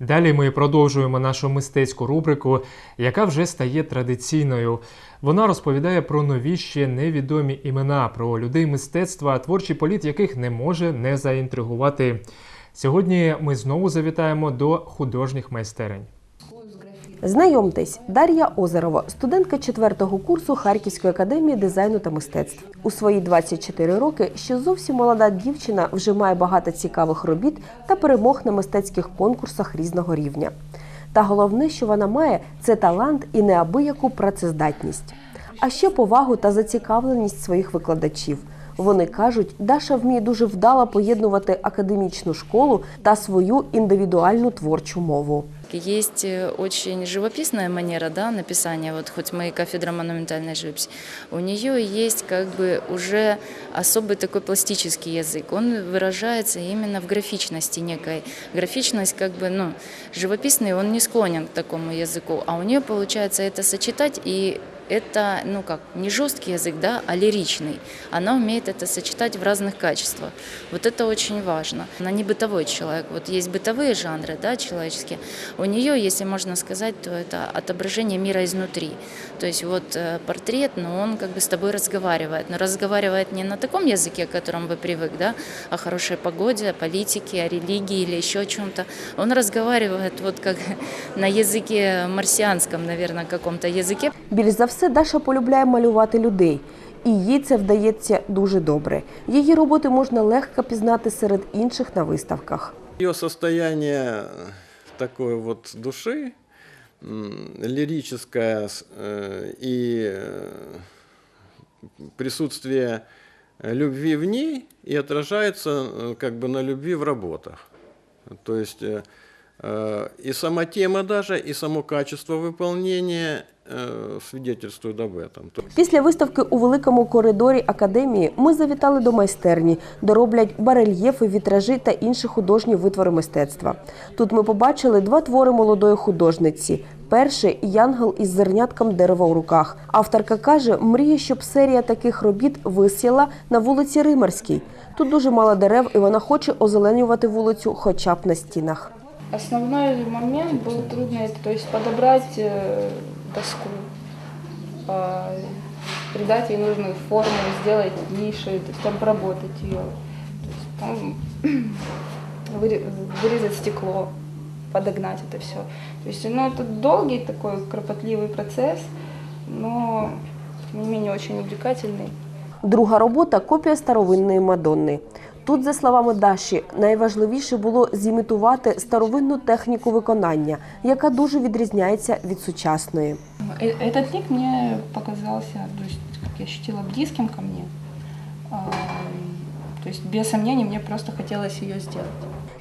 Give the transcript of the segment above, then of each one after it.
Далі ми продовжуємо нашу мистецьку рубрику, яка вже стає традиційною. Вона розповідає про нові ще невідомі імена, про людей мистецтва, творчий політ яких не може не заінтригувати. Сьогодні ми знову завітаємо до художніх майстерень. Знайомтесь, Дар'я Озерова, студентка четвертого курсу Харківської академії дизайну та мистецтв. У свої 24 роки ще зовсім молода дівчина вже має багато цікавих робіт та перемог на мистецьких конкурсах різного рівня. Та головне, що вона має, це талант і неабияку працездатність, а ще повагу та зацікавленість своїх викладачів. Вони кажуть, Даша вміє дуже вдало поєднувати академічну школу та свою індивідуальну творчу мову. Есть э, очень живописная манера да, написания, вот хоть мы и кафедра монументальной живописи, у нее есть как бы уже особый такой пластический язык. Он выражается именно в графичности некой. Графичность как бы, ну, живописный, он не склонен к такому языку, а у нее получается это сочетать и это, ну как, не жесткий язык, да, а лиричный. Она умеет это сочетать в разных качествах. Вот это очень важно. Она не бытовой человек. Вот есть бытовые жанры, да, человеческие. У нее, если можно сказать, то это отображение мира изнутри. То есть вот э, портрет, но он как бы с тобой разговаривает. Но разговаривает не на таком языке, к которому вы привык, да, о хорошей погоде, о политике, о религии или еще о чем-то. Он разговаривает вот как на языке марсианском, наверное, каком-то языке. За все, Даша полюбляє малювати людей, і їй це вдається дуже добре. Її роботи можна легко пізнати серед інших на виставках. Ее состояние такой вот души, м, лирическое с- э, и э, присутствие любви в ней и отражается э, как бы на любви в работах. То есть э, э, и сама тема даже, и само качество выполнения э, свидетельствуют об этом. То- Після виставки у великому коридорі академії ми завітали до майстерні, де роблять барельєфи, вітражі та інші художні витвори мистецтва. Тут ми побачили два твори молодої художниці. Перший янгел із зернятком дерева у руках. Авторка каже, мріє, щоб серія таких робіт висіла на вулиці Римарській. Тут дуже мало дерев, і вона хоче озеленювати вулицю хоча б на стінах. Основной момент был трудный, это, то есть подобрать э, доску, а, придать ей нужную форму, сделать ниши, то есть обработать ее, то есть, там, выре- вырезать стекло, подогнать это все. То есть, ну, это долгий такой кропотливый процесс, но тем не менее очень увлекательный. Друга робота копія старовинної Мадонни. Тут, за словами Даші, найважливіше було зімітувати старовинну техніку виконання, яка дуже відрізняється від сучасної. Э, лик мне показался, то есть, как я ощутила, близким ко мне. А, То есть, без сомнений, мне просто хотелось ее сделать.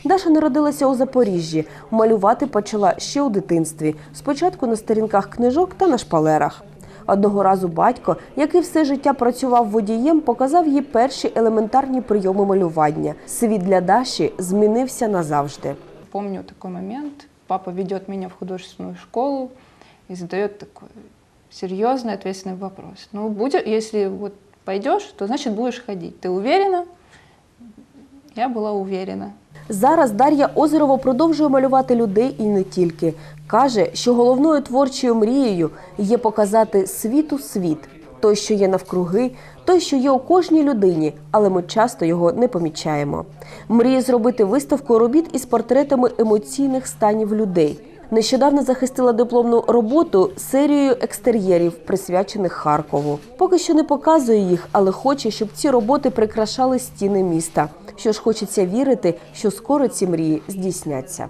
Даша народилася у Запоріжжі. Малювати почала ще у дитинстві. Спочатку на сторінках книжок та на шпалерах. Одного разу батько, який все життя працював водієм, показав їй перші елементарні прийоми малювання. Світ для Даші змінився назавжди. Помню такой момент. Папа ведет меня в художественную школу и задает такой серьезный, ответственный вопрос. Ну, будет, если вот пойдешь, то значит будешь ходить. Ты уверена? Я была уверена. Зараз Дар'я Озерова продовжує малювати людей і не тільки. Каже, що головною творчою мрією є показати світу світ, той, що є навкруги, той, що є у кожній людині, але ми часто його не помічаємо. Мріє зробити виставку робіт із портретами емоційних станів людей. Нещодавно захистила дипломну роботу серією екстер'єрів, присвячених Харкову. Поки що не показує їх, але хоче, щоб ці роботи прикрашали стіни міста. Що ж хочеться вірити, що скоро ці мрії здійсняться.